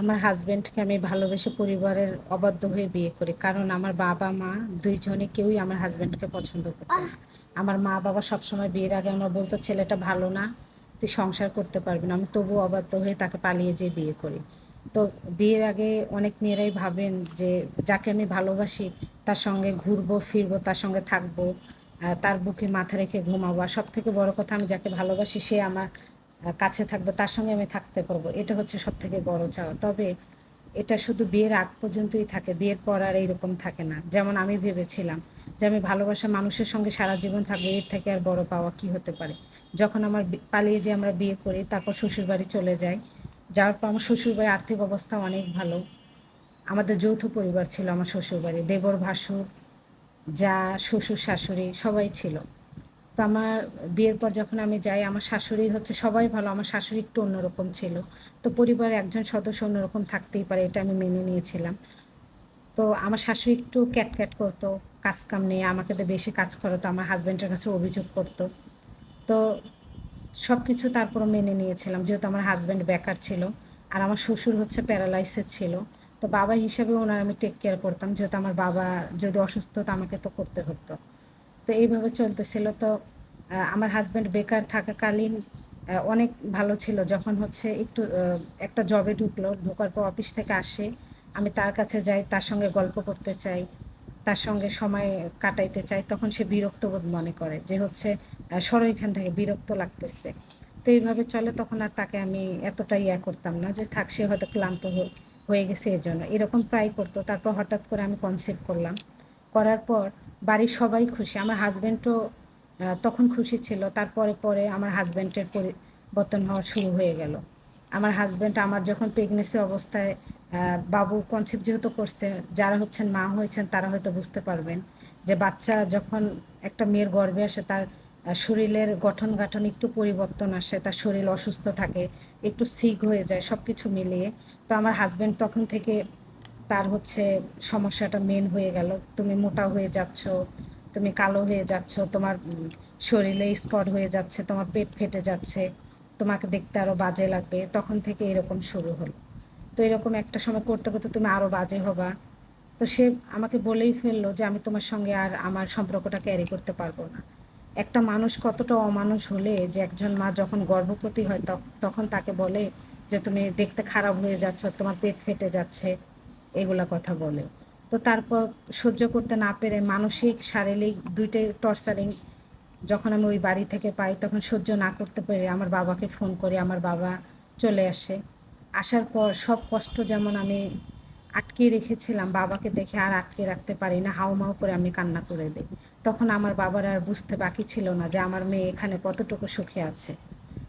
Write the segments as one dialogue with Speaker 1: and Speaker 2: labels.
Speaker 1: আমার হাজব্যান্ডকে আমি ভালোবেসে পরিবারের অবাধ্য হয়ে বিয়ে করি। কারণ আমার বাবা, মা দুইজনে কেউই আমার হাজব্যান্ডকে পছন্দ করতো আমার মা বাবা সবসময় বিয়ের আগে আমার বলতো, ছেলেটা ভালো না, তুই সংসার করতে পারবি না। আমি তবু অবাধ্য হয়ে তাকে পালিয়ে যেয়ে বিয়ে করি। তো বিয়ের আগে অনেক মেয়েরাই ভাবেন যে, যাকে আমি ভালোবাসি, তার সঙ্গে ঘুরবো, ফিরবো, তার সঙ্গে থাকব তার বুকে মাথা রেখে ঘুমাবো। আর সব থেকে বড় কথা, আমি যাকে ভালোবাসি, সে আমার কাছে থাকবে, তার সঙ্গে আমি থাকতে পারব। এটা হচ্ছে সব থেকে বড় চাওয়া। তবে এটা শুধু বিয়ের আগ পর্যন্তই থাকে, বিয়ের পর আর এইরকম থাকে না। যেমন আমি ভেবেছিলাম যে আমি ভালোবাসা মানুষের সঙ্গে সারা জীবন থাকব, এর থেকে আর বড় পাওয়া কি হতে পারে? যখন আমার পালিয়ে যে আমরা বিয়ে করি, তারপর শ্বশুরবাড়ি চলে যাই, যাওয়ার পর আমার শ্বশুরবাড়ির আর্থিক অবস্থা অনেক ভালো। আমাদের যৌথ পরিবার ছিল আমার শ্বশুরবাড়ি। দেবর ভাসুর, যা শ্বশুর শাশুড়ি সবাই ছিল। তো আমার বিয়ের পর যখন আমি যাই, আমার শাশুড়ি হচ্ছে সবাই ভালো, আমার শাশুড়ি একটু অন্যরকম ছিল। তো পরিবারের একজন সদস্য অন্যরকম থাকতেই পারে, এটা আমি মেনে নিয়েছিলাম। তো আমার শাশুড়ি একটু ক্যাট ক্যাট করতো কাজ কাম নিয়ে, আমাকে তো বেশি কাজ করাতো, আমার হাজব্যান্ডের কাছে অভিযোগ করতো। তো সব কিছু তারপরও মেনে নিয়েছিলাম, যেহেতু আমার হাজব্যান্ড বেকার ছিল, আর আমার শ্বশুর হচ্ছে প্যারালাইসিস ছিল। তো বাবা হিসেবে ওনার আমি টেক কেয়ার করতাম, যেহেতু আমার বাবা যদি অসুস্থ, তো আমাকে তো করতে হতো। তো এইভাবে চলতেছিল। তো আমার হাজব্যান্ড বেকার থাকাকালীন অনেক ভালো ছিল। যখন হচ্ছে একটু একটা জবে ঢুকলো, ঢোকার পর অফিস থেকে আসে, আমি তার কাছে যাই, তার সঙ্গে গল্প করতে চাই, তার সঙ্গে সময় কাটাইতে চাই, তখন সে বিরক্ত বোধ মনে করে যে হচ্ছে সরো এখান থেকে, বিরক্ত লাগতেছে। তো এইভাবে চলে, তখন আর তাকে আমি এতটাই ইয়া করতাম না যে থাক, সে হয়তো ক্লান্ত হয়ে গেছে এই জন্য এরকম প্রায় করতো, তারপর হঠাৎ করে আমি কনসেপ্ট করলাম। করার পর বাড়ির সবাই খুশি। আমার হাজব্যান্ডও তখন খুশি ছিল। তারপরে পরে আমার হাজব্যান্ডের পরিবর্তন হওয়া শুরু হয়ে গেল। আমার হাজব্যান্ড আমার যখন প্রেগনেন্সি অবস্থায় বাবু কনসেপ্ট যেহেতু করছে, যারা হচ্ছেন মা হয়েছেন, তারা হয়তো বুঝতে পারবেন যে বাচ্চা যখন একটা মেয়ের গর্ভে আসে, তার শরীরের গঠন গাঠন একটু পরিবর্তন আসে, তার শরীর অসুস্থ থাকে, একটু সিক হয়ে যায় সব কিছু মিলিয়ে। তো আমার হাজব্যান্ড তখন থেকে তার হচ্ছে সমস্যাটা মেন হয়ে গেল। তুমি মোটা হয়ে যাচ্ছ, তুমি কালো হয়ে যাচ্ছ, তোমার শরীরে স্পট হয়ে যাচ্ছে, তোমার পেট ফেটে যাচ্ছে, তোমাকে দেখতে আরও বাজে লাগবে। তখন থেকে এরকম শুরু হলো। তো এরকম একটা সময় করতে করতে তুমি আরও বাজে হবা। তো সে আমাকে বলেই ফেলল যে, আমি তোমার সঙ্গে আর আমার সম্পর্কটা ক্যারি করতে পারব না। একটা মানুষ কতটা অমানুষ হলে যে একজন মা যখন গর্ভবতী হয় তখন তাকে বলে যে, তুমি দেখতে খারাপ হয়ে যাচ্ছ, তোমার পেট ফেটে যাচ্ছে। এগুলা কথা বলে। তো তারপর সহ্য করতে না পেরে মানসিক, শারীরিক দুইটাই টর্চারিং যখন আমি ওই বাড়ি থেকে পাই, তখন সহ্য না করতে পেরে আমার বাবাকে ফোন করি, আমার বাবা চলে আসে। আসার পর সব কষ্ট যেমন আমি আটকে রেখেছিলাম, বাবাকে দেখে আর আটকে রাখতে পারি না, হাউমাউ করে আমি কান্না করে দিই। তখন আমার বাবার আর বুঝতে বাকি ছিল না যে আমার মেয়ে এখানে কতটুকু সুখে আছে।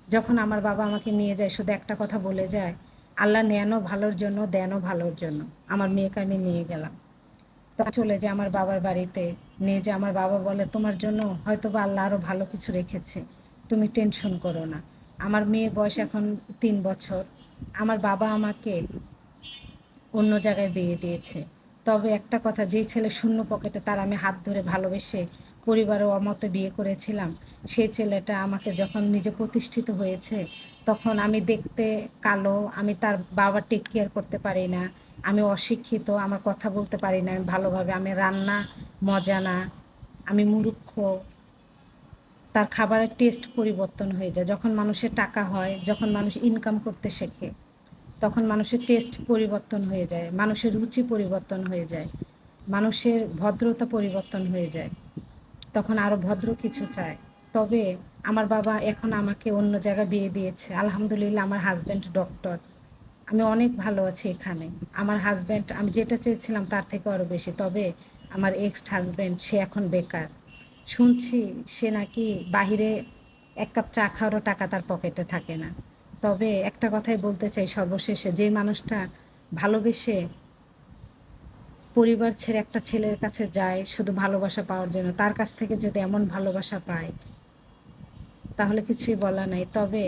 Speaker 1: যখন আমার বাবা আমাকে নিয়ে যায়, শুধু একটা কথা বলে যায় আল্লাহ নেয়ানো ভালোর জন্য দেনও ভালোর জন্য। আমার মেয়েকে আমি নিয়ে গেলাম। তা চলে যে আমার বাবার বাড়িতে। নিয়ে যে আমার বাবা বলে, তোমার জন্য হয়তো বা আল্লাহ আরও ভালো কিছু রেখেছে। তুমি টেনশন করো না। আমার মেয়ের বয়স এখন তিন বছর। আমার বাবা আমাকে অন্য জায়গায় বিয়ে দিয়েছে। তবে একটা কথা, যেই ছেলে শূন্য পকেটে, তার আমি হাত ধরে ভালোবেসে পরিবারের অমতে বিয়ে করেছিলাম। সেই ছেলেটা আমাকে যখন নিজে প্রতিষ্ঠিত হয়েছে, তখন আমি দেখতে কালো, আমি তার বাবা টেক কেয়ার করতে পারি না, আমি অশিক্ষিত, আমার কথা বলতে পারি না আমি ভালোভাবে, আমি রান্না মজা না, আমি মুরুক্ষ তার খাবারের টেস্ট পরিবর্তন হয়ে যায়। যখন মানুষের টাকা হয়, যখন মানুষ ইনকাম করতে শেখে, তখন মানুষের টেস্ট পরিবর্তন হয়ে যায়, মানুষের রুচি পরিবর্তন হয়ে যায়, মানুষের ভদ্রতা পরিবর্তন হয়ে যায়। তখন আরও ভদ্র কিছু চায়। তবে আমার বাবা এখন আমাকে অন্য জায়গায় বিয়ে দিয়েছে। আলহামদুলিল্লাহ আমার হাজব্যান্ড ডক্টর আমি অনেক ভালো আছি এখানে। আমার হাজব্যান্ড আমি যেটা চেয়েছিলাম তার থেকে আরও বেশি। তবে আমার এক্স হাজব্যান্ড সে এখন বেকার। শুনছি সে নাকি বাহিরে এক কাপ চা খাওয়ারও টাকা তার পকেটে থাকে না। তবে একটা কথাই বলতে চাই সর্বশেষে, যে মানুষটা ভালোবেসে পরিবার ছেড়ে একটা ছেলের কাছে যায় শুধু ভালোবাসা পাওয়ার জন্য, তার কাছ থেকে যদি এমন ভালোবাসা পায়, তাহলে কিছুই বলা নাই। তবে